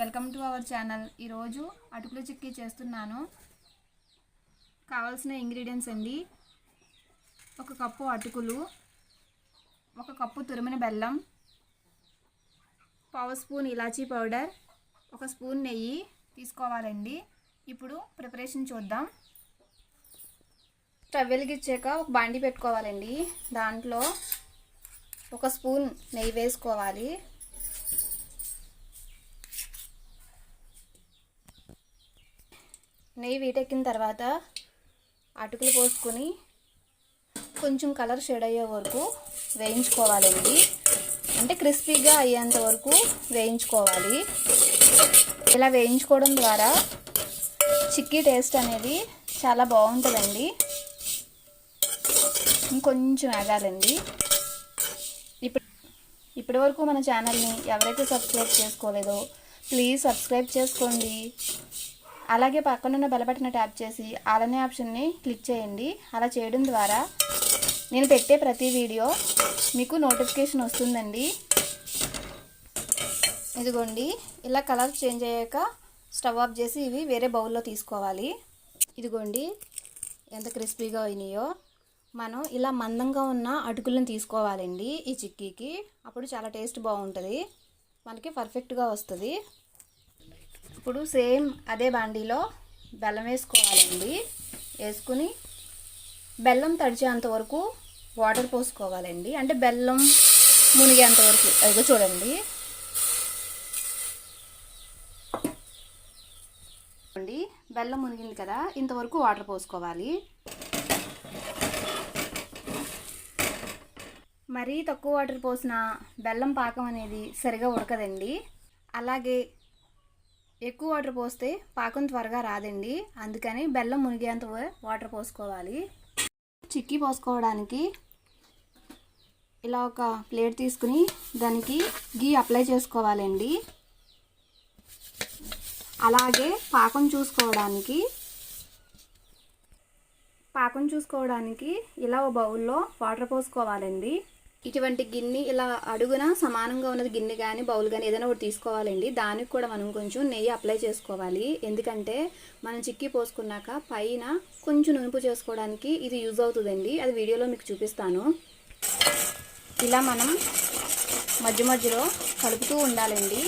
Welcome to our channel. ఈరోజు అటుకుల చిక్కీ చేస్తున్నాను. కావాల్సిన ఇంగ్రీడియంట్స్ అండి. ఒక కప్పు అటుకులు ఒక కప్పు తురిమిన బెల్లం పావు స్పూన్ ఇలాచీ పౌడర్ ఒక స్పూన్ నెయ్యి తీసుకోవాలండి. ఇప్పుడు ప్రిపరేషన్ చూద్దాం. స్టవ్ వెలిగించాక ఒక బాండి పెట్టుకోవాలండి. దాంట్లో ఒక స్పూన్ నెయ్యి వేసుకోవాలి. నెయ్యి వీటెక్కిన తర్వాత అటుకులు పోసుకొని కొంచెం కలర్ షేడ్ అయ్యే వరకు వేయించుకోవాలండి అంటే క్రిస్పీగా అయ్యేంత వరకు వేయించుకోవాలి. ఇలా వేయించుకోవడం ద్వారా చిక్కీ టేస్ట్ అనేది చాలా బాగుంటుందండి. ఇంకొంచెం ఆగాలండి. ఇప్పుడు ఇప్పటి వరకు మన ఛానల్ని ఎవరైతే సబ్స్క్రైబ్ చేసుకోలేదో ప్లీజ్ సబ్స్క్రైబ్ చేసుకోండి. అలాగే పక్కనున్న బెలబటన్ ట్యాప్ చేసి అలానే ఆప్షన్ని క్లిక్ చేయండి. అలా చేయడం ద్వారా నేను పెట్టే ప్రతి వీడియో మీకు నోటిఫికేషన్ వస్తుందండి. ఇదిగోండి ఇలా కలర్ చేంజ్ అయ్యాక స్టవ్ ఆఫ్ చేసి ఇవి వేరే బౌల్లో తీసుకోవాలి. ఇదిగోండి ఎంత క్రిస్పీగా అయినాయో. మనం ఇలా మందంగా ఉన్న అటుకులను తీసుకోవాలండి ఈ చిక్కీకి. అప్పుడు చాలా టేస్ట్ బాగుంటుంది. మనకి పర్ఫెక్ట్గా వస్తుంది. ఇప్పుడు సేమ్ అదే బాండీలో బెల్లం వేసుకోవాలండి. వేసుకుని బెల్లం తడిచేంత వరకు వాటర్ పోసుకోవాలండి. అంటే బెల్లం మునిగేంత వరకు అదిగో చూడండి. చూడండి బెల్లం మునిగింది కదా ఇంతవరకు వాటర్ పోసుకోవాలి. మరీ తక్కువ వాటర్ పోసిన బెల్లం పాకం అనేది సరిగా ఉడకదండి. అలాగే ఎక్కువ వాటర్ పోస్తే పాకం త్వరగా రాదండి. అందుకని బెల్లం మునిగేంత వాటర్ పోసుకోవాలి. చిక్కీ పోసుకోవడానికి ఇలా ఒక ప్లేట్ తీసుకుని దానికి గీ అప్లై చేసుకోవాలండి. అలాగే పాకం చూసుకోవడానికి పాకం చూసుకోవడానికి ఇలా ఓ బౌల్లో వాటర్ పోసుకోవాలండి. ఇటువంటి గిన్నె ఇలా అడుగున సమానంగా ఉన్నది గిన్నె కానీ బౌల్ కానీ ఏదైనా ఒకటి తీసుకోవాలండి. దానికి కూడా మనం కొంచెం నెయ్యి అప్లై చేసుకోవాలి. ఎందుకంటే మనం చిక్కీ పోసుకున్నాక పైన కొంచెం నునుపు చేసుకోవడానికి ఇది యూజ్ అవుతుందండి. అది వీడియోలో మీకు చూపిస్తాను. ఇలా మనం మధ్య మధ్యలో కలుపుతూ ఉండాలండి.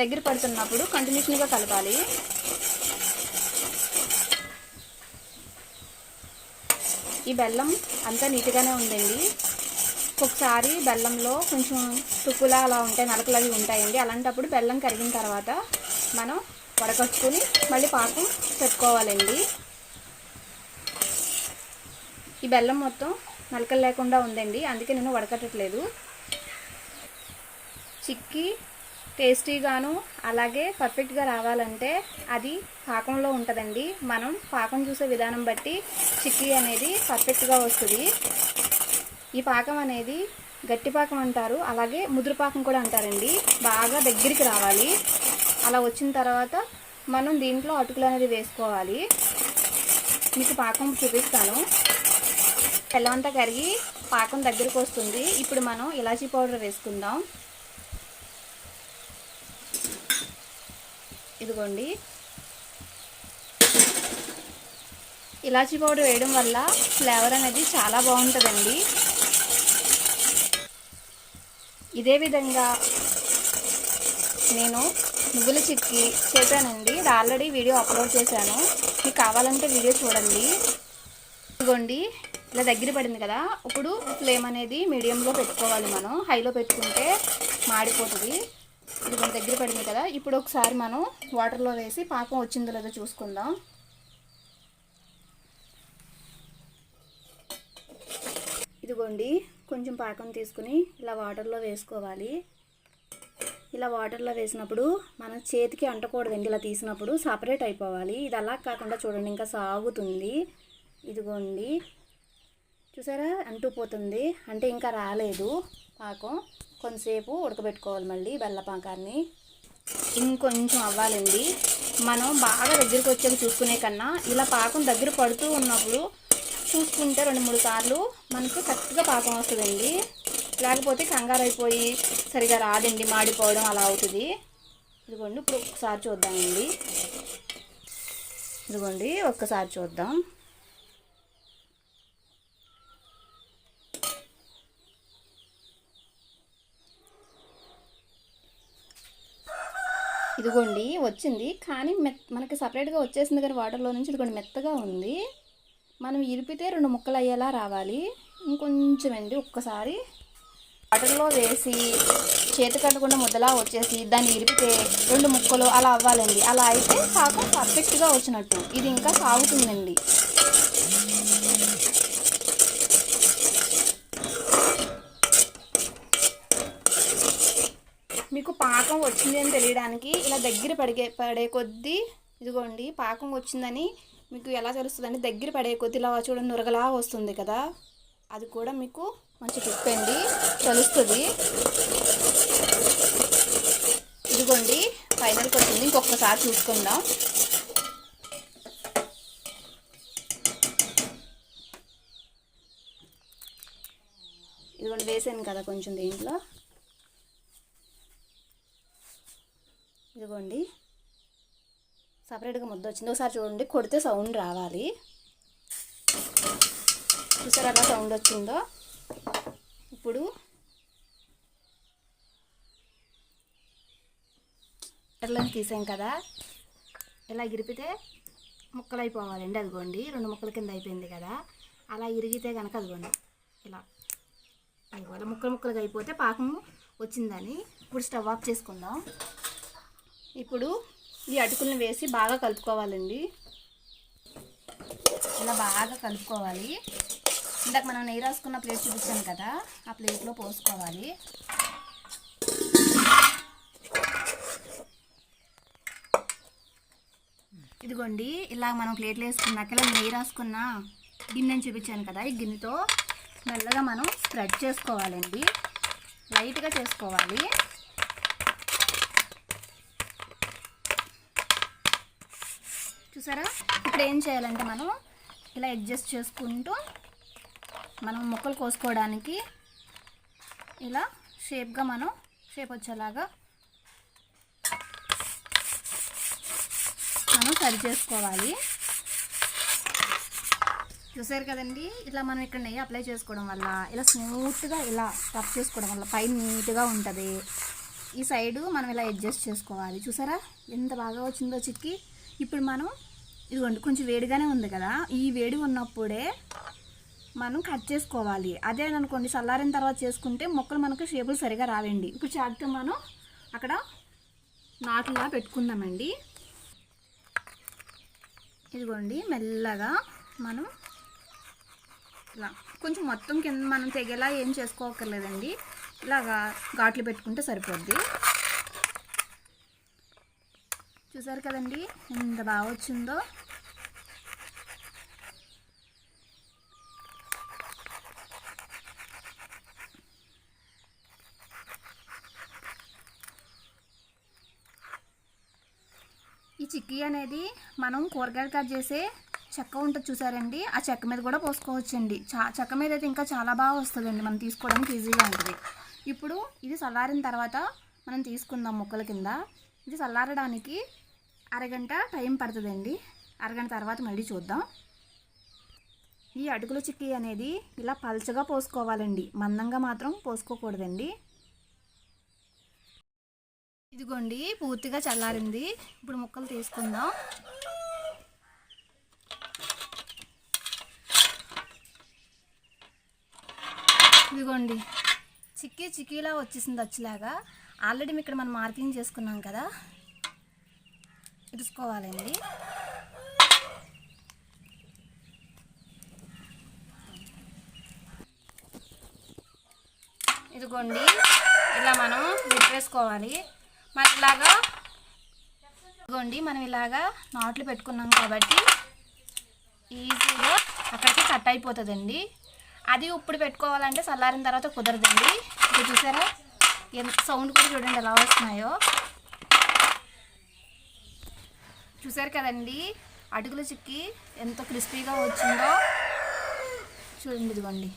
దగ్గర పడుతున్నప్పుడు కంటిన్యూషన్గా కలపాలి. ఈ బెల్లం అంతా నీట్గానే ఉందండి. ఒకసారి బెల్లంలో కొంచెం తుక్కులా అలా ఉంటాయి నలకలు అవి ఉంటాయండి. అలాంటప్పుడు బెల్లం కరిగిన తర్వాత మనం వడకట్టుకుని మళ్ళీ పాకం పెట్టుకోవాలండి. ఈ బెల్లం మొత్తం నలకలు లేకుండా ఉందండి అందుకే నేను వడకట్టట్లేదు. చిక్కి టేస్టీగాను అలాగే పర్ఫెక్ట్గా రావాలంటే అది పాకంలో ఉంటుందండి. మనం పాకం చూసే విధానం బట్టి చిక్కీ అనేది పర్ఫెక్ట్గా వస్తుంది. ఈ పాకం అనేది గట్టి పాకం అంటారు. అలాగే ముదురు పాకం కూడా అంటారండి. బాగా దగ్గరికి రావాలి. అలా వచ్చిన తర్వాత మనం దీంట్లో అటుకులు అనేది వేసుకోవాలి. మీకు పాకం చూపిస్తాను. తెల్లవంతా కరిగి పాకం దగ్గరికి వస్తుంది. ఇప్పుడు మనం ఇలాచీ పౌడర్ వేసుకుందాం. ఇదిగోండి. ఇలాచీ పౌడర్ వేయడం వల్ల ఫ్లేవర్ అనేది చాలా బాగుంటుందండి. ఇదే విధంగా నేను నువ్వుల చిక్కి చేశానండి. ఇది ఆల్రెడీ వీడియో అప్లోడ్ చేశాను. మీకు కావాలంటే వీడియో చూడండి. ఇదిగోండి ఇలా దగ్గర పడింది కదా. ఇప్పుడు ఫ్లేమ్ అనేది మీడియంలో పెట్టుకోవాలి మనం. హైలో పెట్టుకుంటే మాడిపోతుంది. ఇది మన దగ్గర పడింది కదా. ఇప్పుడు ఒకసారి మనం వాటర్లో వేసి పాకం వచ్చిందో లేదో చూసుకుందాం. ఇదిగోండి కొంచెం పాకం తీసుకుని ఇలా వాటర్లో వేసుకోవాలి. ఇలా వాటర్లో వేసినప్పుడు మన చేతికి అంటకూడదండి ఇలా తీసినప్పుడు సపరేట్ అయిపోవాలి. ఇది అలా కాకుండా చూడండి ఇంకా సాగుతుంది. ఇదిగోండి. చూసారా? అంటుపోతుంది అంటే ఇంకా రాలేదు పాకం. కొంతసేపు ఉడకబెట్టుకోవాలి మళ్ళీ బెల్ల పాకాన్ని. ఇంకొంచెం అవ్వాలండి. మనం బాగా దగ్గరికి వచ్చాక చూసుకునే కన్నా ఇలా పాకం దగ్గర పడుతూ ఉన్నప్పుడు చూసుకుంటే రెండు మూడు సార్లు మనకు కరెక్ట్గా పాకం వస్తుందండి. లేకపోతే కంగారు అయిపోయి సరిగా రాదండి మాడిపోవడం అలా అవుతుంది. ఇదిగోండి ఇప్పుడు ఒక్కసారి చూద్దామండి. ఇదిగోండి ఒక్కసారి చూద్దాం. ఇదిగోండి వచ్చింది. కానీ మెత్ మనకి సపరేట్గా వచ్చేసింది కానీ వాటర్లో నుంచి ఇదిగోండి మెత్తగా ఉంది. మనం ఇరిపితే రెండు ముక్కలు అయ్యేలా రావాలి. ఇంకొంచెం అండి ఒక్కసారి. వాటర్లో వేసి చేతి కట్టకుండా ముద్దలా వచ్చేసి దాన్ని ఇరిపితే రెండు ముక్కలు అలా అవ్వాలండి. అలా అయితే పాకం పర్ఫెక్ట్గా వచ్చినట్టు. ఇది ఇంకా సాగుతుందండి. మీకు పాకం వచ్చింది అని తెలియడానికి ఇలా దగ్గర పడిగే పడే కొద్దీ ఇదిగోండి పాకం వచ్చిందని మీకు ఎలా తెలుస్తుందండి దగ్గర పడే కొద్దీ ఇలా చూడండి నురగలా వస్తుంది కదా. అది కూడా మీకు మంచి టిప్ అండి. తెలుస్తుంది. ఇదిగోండి ఫైనల్కి వచ్చింది. ఇంకొకసారి చూసుకుందాం. ఇదిగోండి వేసాను కదా కొంచెం దీంట్లో. ఇదిగోండి. సపరేట్గా ముద్ద వచ్చింది. ఒకసారి చూడండి కొడితే సౌండ్ రావాలి. చూసారు అలా సౌండ్ వచ్చిందో? ఇప్పుడు ఎర్లని తీసాం కదా? ఇలా ఇరిపితే ముక్కలు అయిపోవాలండి అదిగోండి రెండు ముక్కల కింద అయిపోయింది కదా? అలా ఇరిగితే కనుక అదిగోండి ఇలా. అదిగో ముక్కలు ముక్కలుగా అయిపోతే పాకము వచ్చిందని. ఇప్పుడు స్టవ్ ఆఫ్ చేసుకుందాం. ఇప్పుడు ఈ అటుకులను వేసి బాగా కలుపుకోవాలండి. ఇలా బాగా కలుపుకోవాలి. ఇందాక మనం నెయ్యి రాసుకున్న ప్లేట్ చూపించాం కదా ఆ ప్లేట్లో పోసుకోవాలి. ఇదిగోండి ఇలా మనం ప్లేట్లో వేసుకున్నాక ఇలా నెయ్యి రాసుకున్న గిన్నెని చూపించాను కదా ఈ గిన్నెతో మెల్లగా మనం స్ప్రెడ్ చేసుకోవాలండి. లైట్గా చేసుకోవాలి. చూసారా? ఇప్పుడు ఏం చేయాలంటే మనం ఇలా అడ్జస్ట్ చేసుకుంటూ మనం ముక్కలు కోసుకోవడానికి ఇలా షేప్గా మనం షేప్ వచ్చేలాగా మనం సరి చేసుకోవాలి. చూసారు కదండి? ఇట్లా మనం ఇక్కడ నెయ్యి అప్లై చేసుకోవడం వల్ల ఇలా స్మూత్గా ఇలా రఫ్ చేసుకోవడం వల్ల పైన నీట్గా ఉంటుంది. ఈ సైడు మనం ఇలా అడ్జస్ట్ చేసుకోవాలి. చూసారా? ఎంత బాగా వచ్చిందో చిక్కి ఇప్పుడు మనం ఇదిగోండి కొంచెం వేడిగానే ఉంది కదా. ఈ వేడి ఉన్నప్పుడే మనం కట్ చేసుకోవాలి. అదే అనుకోండి చల్లారిన తర్వాత చేసుకుంటే మొక్కలు మనకు షేపులు సరిగా రావండి. ఇప్పుడు చాకుతో మనం అక్కడ నాటులా పెట్టుకుందామండి. ఇదిగోండి మెల్లగా మనం ఇలా కొంచెం మొత్తం కింద మనం తెగేలా ఏం చేసుకోకర్లేదండి ఇలాగా ఘాట్లు పెట్టుకుంటే సరిపోద్ది. చూసారు కదండి ఎంత బాగా వచ్చిందో. ఈ చిక్కీ అనేది మనం కూరగాయలు కట్ చేసే చెక్క ఉంటుంది చూసారండి. ఆ చెక్క మీద కూడా పోసుకోవచ్చండి. చా చెక్క మీద అయితే ఇంకా చాలా బాగా వస్తుందండి. మనం తీసుకోవడానికి ఈజీగా ఉంటుంది. ఇప్పుడు ఇది చల్లారిన తర్వాత మనం తీసుకుందాం ముక్కల కింద. ఇది చల్లారడానికి అరగంట టైం పడుతుందండి. అరగంట తర్వాత మళ్ళీ చూద్దాం. ఈ అటుకుల చిక్కీ అనేది ఇలా పల్చగా పోసుకోవాలండి. మందంగా మాత్రం పోసుకోకూడదండి. ఇదిగోండి పూర్తిగా చల్లారింది. ఇప్పుడు ముక్కలు తీసుకుందాం. ఇదిగోండి చిక్కీ చిక్కీలా వచ్చేసింది వచ్చేలాగా ఆల్రెడీ ఇక్కడ మనం మార్కింగ్ చేసుకున్నాం కదా. ఇరుసుకోవాలండి ఇదిగోండి ఇలా మనం విప్పేసుకోవాలి. మరి ఇలాగా ఇదిగోండి మనం ఇలాగా నాట్లు పెట్టుకున్నాం కాబట్టి ఈజీగా అక్కడికి కట్ అయిపోతుందండి. అది ఇప్పుడు పెట్టుకోవాలంటే చల్లారిన తర్వాత కుదరదండి. ఇది చూసారా? ఎంత సౌండ్ కూడా చూడండి ఎలా వస్తున్నాయో. చూసారు కదండి? అటుకుల చిక్కి ఎంత క్రిస్పీగా వచ్చిందో. చూడండి ఇదిగోండి.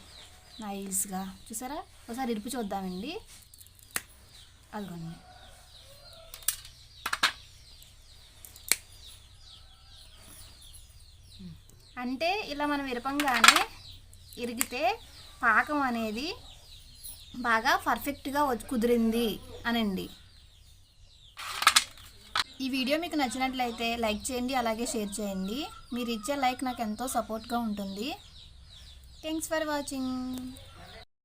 నైస్గా చూసారా? ఒకసారి ఇరుపు చూద్దామండి. అదిగోండి. అంటే ఇలా మనం ఇరపంగానే ఇరిగితే పాకం అనేది బాగా పర్ఫెక్ట్గా వచ్చి కుదిరింది అనండి. ఈ వీడియో మీకు నచ్చినట్లయితే లైక్ చేయండి అలాగే షేర్ చేయండి. మీరు ఇచ్చే లైక్ నాకు ఎంతో సపోర్ట్గా ఉంటుంది. Thanks for watching